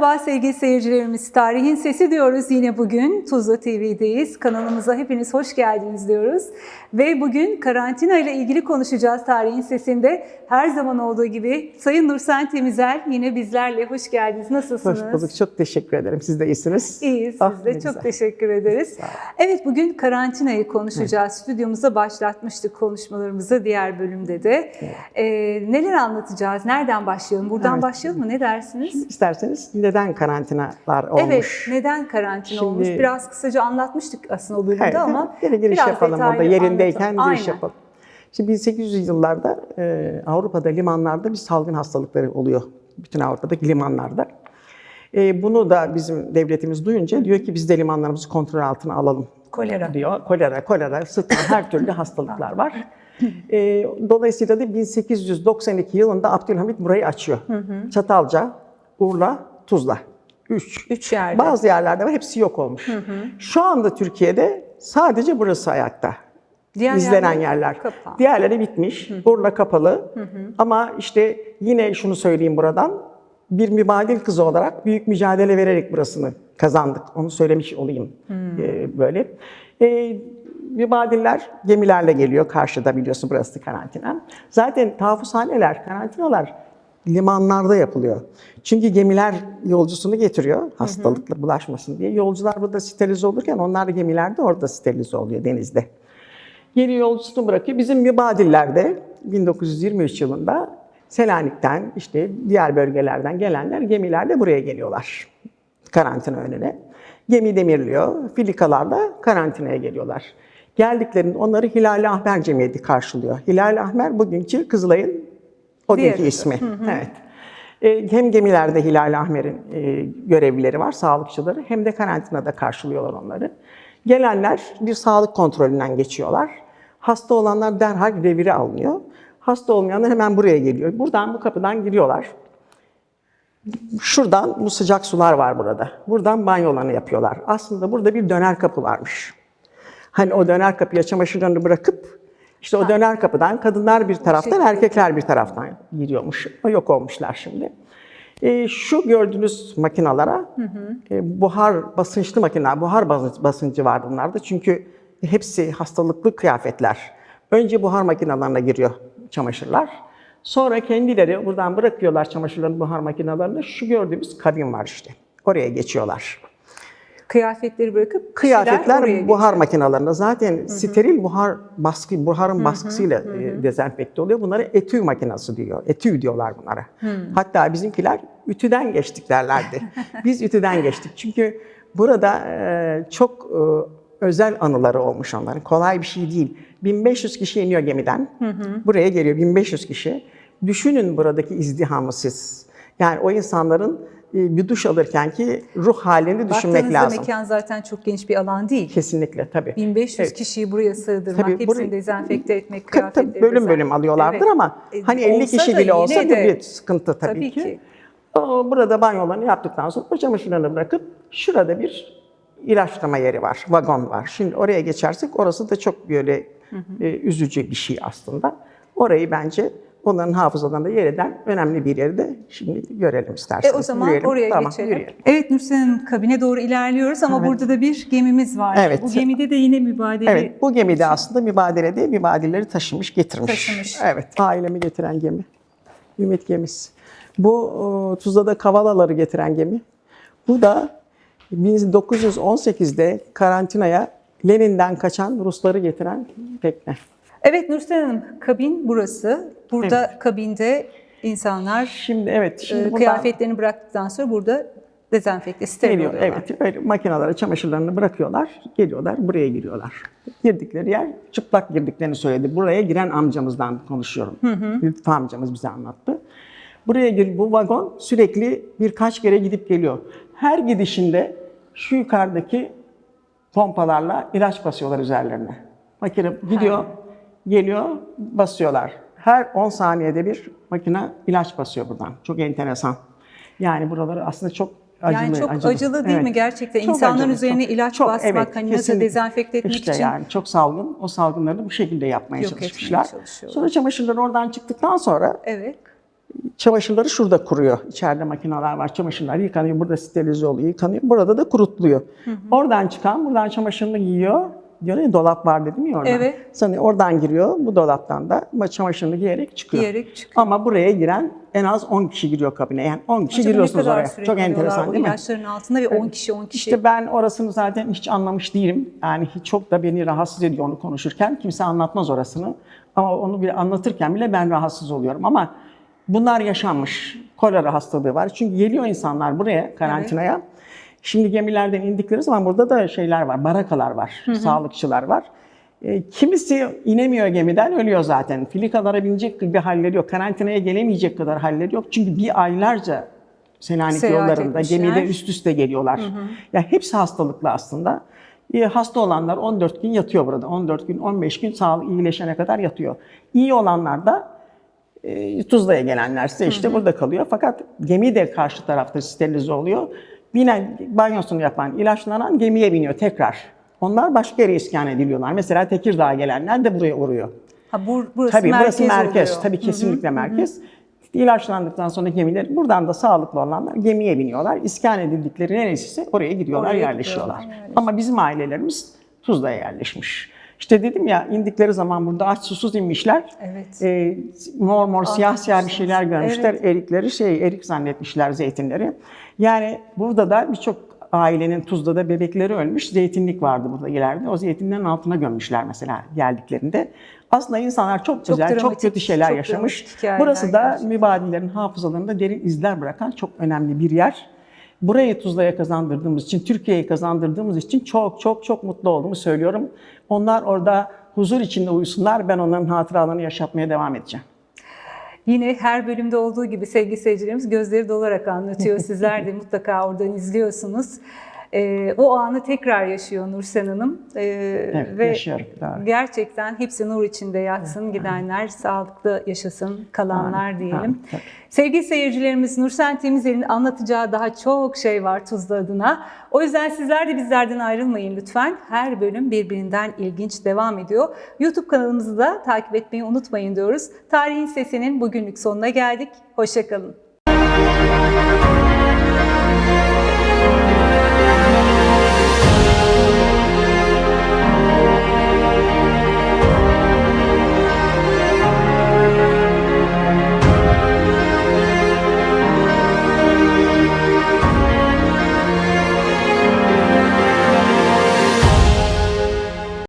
Merhaba sevgili seyircilerimiz. Tarihin Sesi diyoruz yine bugün. Tuzla TV'deyiz. Kanalımıza hepiniz hoş geldiniz diyoruz. Ve bugün karantina ile ilgili konuşacağız Tarihin Sesi'nde. Her zaman olduğu gibi Sayın Nursen Temizel yine bizlerle. Hoş geldiniz. Nasılsınız? Hoş bulduk. Çok teşekkür ederim. Siz de iyisiniz. İyiyiz Ah, biz de. Çok güzel. teşekkür ederiz. Evet bugün karantinayı konuşacağız. Stüdyomuza başlatmıştık konuşmalarımızı diğer bölümde de. Ee, neler anlatacağız? Nereden başlayalım? Buradan Evet. başlayalım mı? Ne dersiniz? İsterseniz neden karantinalar olmuş? Evet, neden karantina Şimdi- olmuş? Biraz kısaca anlatmıştık aslında o bölümde Evet, ama giriş biraz yapalım detaylı orada. Yerindeyken anlatalım. giriş Aynen. yapalım. Şimdi 1800 yıllarda e, Avrupa'da limanlarda bir salgın hastalıkları oluyor. Bütün Avrupa'daki limanlarda. E, bunu da bizim devletimiz duyunca diyor ki biz de limanlarımızı kontrol altına alalım Kolera. diyor. Kolera, kolera, sıtma her türlü hastalıklar var. E, dolayısıyla da 1892 yılında Abdülhamit burayı açıyor. Çatalca, Urla, Tuzla. Üç. Üç yerde. Bazı yerlerde var, hepsi yok olmuş. Şu anda Türkiye'de sadece burası ayakta. Diğer İzlenen yerler yerler. Diğerleri bitmiş. Urla kapalı. Ama işte yine şunu söyleyeyim buradan. Bir mübadil kızı olarak büyük mücadele vererek burasını kazandık. Onu söylemiş olayım ee, böyle. Ee, mübadiller gemilerle geliyor. Karşıda biliyorsun burası karantina. Zaten tavufhaneler, karantinalar limanlarda yapılıyor. Çünkü gemiler yolcusunu getiriyor hastalıkla bulaşmasın diye. Yolcular burada sterilize olurken onlar da gemilerde orada sterilize oluyor denizde. Geri yolcusunu bırakıyor. Bizim mübadillerde 1923 yılında Selanik'ten işte diğer bölgelerden gelenler gemilerle buraya geliyorlar. Karantina önüne. Gemi demirliyor. Filikalarla karantinaya geliyorlar. Geldiklerinde onları Hilal-i Ahmer Cemiyeti karşılıyor. Hilal-i Ahmer bugünkü Kızılay'ın o günkü Diğeri. ismi. Evet. E, Hem gemilerde Hilal-i Ahmer'in e, görevlileri var, sağlıkçıları, hem de karantinada karşılıyorlar onları. Gelenler bir sağlık kontrolünden geçiyorlar. Hasta olanlar derhal revire alınıyor. Hasta olmayanlar hemen buraya geliyor. Buradan bu kapıdan giriyorlar. Şuradan bu sıcak sular var burada. Buradan banyolarını yapıyorlar. Aslında burada bir döner kapı varmış. Hani o döner kapıya çamaşırlarını bırakıp işte o döner kapıdan kadınlar bir taraftan, erkekler bir taraftan giriyormuş. Yok olmuşlar şimdi. Ee, şu gördüğünüz makinalara e, buhar basınçlı makineler, buhar basıncı var bunlarda. Çünkü hepsi hastalıklı kıyafetler. Önce buhar makinelerine giriyor çamaşırlar. Sonra kendileri buradan bırakıyorlar çamaşırlarını buhar makinelerine. Şu gördüğümüz kabin var işte. Oraya geçiyorlar. Kıyafetleri bırakıp Kıyafetler geçiyor. buhar makinelerinde zaten steril buhar baskı, buharın baskısıyla e, dezenfekte oluyor. Bunlara etü makinesi diyor. Etü diyorlar bunlara. Hatta bizimkiler ütüden geçtik derlerdi. Biz ütüden geçtik. Çünkü burada e, çok e, özel anıları olmuş onların. Kolay bir şey değil. 1500 kişi iniyor gemiden. Buraya geliyor 1500 kişi. Düşünün buradaki izdihamı siz. Yani o insanların bir duş alırken ki ruh halini düşünmek Baktığınızda lazım. mekan zaten çok geniş bir alan değil. Kesinlikle tabii. 1500 Evet. kişiyi buraya sığdırmak, Tabii hepsini burayı- dezenfekte etmek, kıyafetleri tabii, bölüm bölüm alıyorlardır Evet. ama E, hani 50 olsa kişi bile olsa de- bir sıkıntı tabii, Tabii ki. ki. O, burada banyolarını yaptıktan sonra o çamaşırlarını bırakıp şurada bir ilaçlama yeri var, vagon var. Şimdi oraya geçersek orası da çok böyle e, üzücü bir şey aslında. Orayı bence onların hafızalarında yer eden önemli bir yeri de şimdi görelim E isterseniz. o zaman Yürüyelim. oraya Tamam, geçelim. yürüyelim. Evet Nursel Hanım kabine doğru ilerliyoruz ama Evet. burada da bir gemimiz var. Evet. Bu gemide de yine mübadele Evet, bu gemide aslında mübadelede mübadeleleri taşımış, getirmiş. Taşımış. Evet, ailemi getiren gemi. Ümit gemisi. Bu e, Tuzla'da Kavalaları getiren gemi. Bu da 1918'de karantinaya Lenin'den kaçan Rusları getiren tekne. Evet Nursel Hanım kabin burası. Burada kabinde insanlar Şimdi evet, şimdi e, buradan kıyafetlerini bıraktıktan sonra burada dezenfekte, steril geliyor. oluyorlar. Evet, böyle makinelere çamaşırlarını bırakıyorlar, geliyorlar, buraya giriyorlar. Girdikleri yer çıplak girdiklerini söyledi. Buraya giren amcamızdan konuşuyorum. Lütfü amcamız bize anlattı. Buraya gir, bu vagon sürekli birkaç kere gidip geliyor. Her gidişinde şu yukarıdaki pompalarla ilaç basıyorlar üzerlerine. Makine gidiyor, geliyor, basıyorlar. Her 10 saniyede bir makine ilaç basıyor buradan. Çok enteresan. Yani buraları aslında çok acılı. Yani çok acılı, değil Evet. mi gerçekten? Çok İnsanların acılı, üzerine çok. ilaç Çok, basmak, evet, hani nasıl dezenfekte etmek işte için yani çok salgın. O salgınları bu şekilde yapmaya Yok çalışmışlar. Sonra çamaşırlar oradan çıktıktan sonra Evet. Çamaşırları şurada kuruyor. İçeride makineler var. Çamaşırlar yıkanıyor. Burada sterilize oluyor, yıkanıyor. Burada da kurutuluyor. Oradan çıkan, buradan çamaşırını giyiyor. Diyor ya dolap var dedim ya oradan. Evet. Sonra oradan giriyor. Bu dolaptan da çamaşırını giyerek çıkıyor. Giyerek çıkıyor. Ama buraya giren en az 10 kişi giriyor kabine. Yani 10 kişi Acaba giriyorsunuz oraya. Çok enteresan değil mi? ilaçların altında ve 10 kişi 10 kişi. İşte ben orasını zaten hiç anlamış değilim. Yani hiç çok da beni rahatsız ediyor onu konuşurken. Kimse anlatmaz orasını. Ama onu bile anlatırken bile ben rahatsız oluyorum. Ama bunlar yaşanmış. Kolera hastalığı var. Çünkü geliyor insanlar buraya karantinaya. Şimdi gemilerden indikleri zaman burada da şeyler var, barakalar var, sağlıkçılar var. E, kimisi inemiyor gemiden, ölüyor zaten. Filikalara binecek bir halleri yok. Karantinaya gelemeyecek kadar halleri yok. Çünkü bir aylarca Selanik Seyahat yollarında etmişler. gemide üst üste geliyorlar. Ya hepsi hastalıklı aslında. E, hasta olanlar 14 gün yatıyor burada. 14 gün, 15 gün sağlık iyileşene kadar yatıyor. İyi olanlar da e, Tuzla'ya gelenlerse işte burada kalıyor. Fakat gemi de karşı tarafta sterilize oluyor. Binen, banyosunu yapan, ilaçlanan gemiye biniyor tekrar. Onlar başka yere iskan ediliyorlar. Mesela Tekirdağ'a gelenler de buraya uğruyor. Ha, bur, burası Tabii merkez burası merkez. oluyor. Tabii kesinlikle merkez. İlaçlandıktan sonra gemiler buradan da sağlıklı olanlar gemiye biniyorlar. İskan edildikleri neresiyse oraya gidiyorlar, Oraya yerleşiyorlar. gidiyorlar, yerleşiyorlar. Ama bizim ailelerimiz Tuzla'ya yerleşmiş. İşte dedim ya indikleri zaman burada aç susuz inmişler. Evet. Ee, mor mor siyah siyah bir şeyler görmüşler. Erikleri şey erik zannetmişler zeytinleri. Yani burada da birçok ailenin Tuzla'da da bebekleri ölmüş. Zeytinlik vardı burada ileride. O zeytinlerin altına gömmüşler mesela geldiklerinde. Aslında insanlar çok güzel, çok, kötü şeyler çok yaşamış. Burası da gerçekten. mübadillerin hafızalarında derin izler bırakan çok önemli bir yer. Burayı Tuzla'ya kazandırdığımız için, Türkiye'ye kazandırdığımız için çok çok çok mutlu olduğumu söylüyorum. Onlar orada huzur içinde uyusunlar. Ben onların hatıralarını yaşatmaya devam edeceğim. Yine her bölümde olduğu gibi sevgili seyircilerimiz gözleri dolarak anlatıyor. Sizler de mutlaka oradan izliyorsunuz. Ee, o anı tekrar yaşıyor Nursen Hanım. Ee, Evet, ve yaşıyorum. Doğru. Gerçekten hepsi nur içinde yatsın, gidenler sağlıklı yaşasın, kalanlar Amin, diyelim. tabii. Sevgili seyircilerimiz Nursen Temizler'in anlatacağı daha çok şey var Tuzla adına. O yüzden sizler de bizlerden ayrılmayın lütfen. Her bölüm birbirinden ilginç devam ediyor. YouTube kanalımızı da takip etmeyi unutmayın diyoruz. Tarihin Sesi'nin bugünlük sonuna geldik. Hoşçakalın.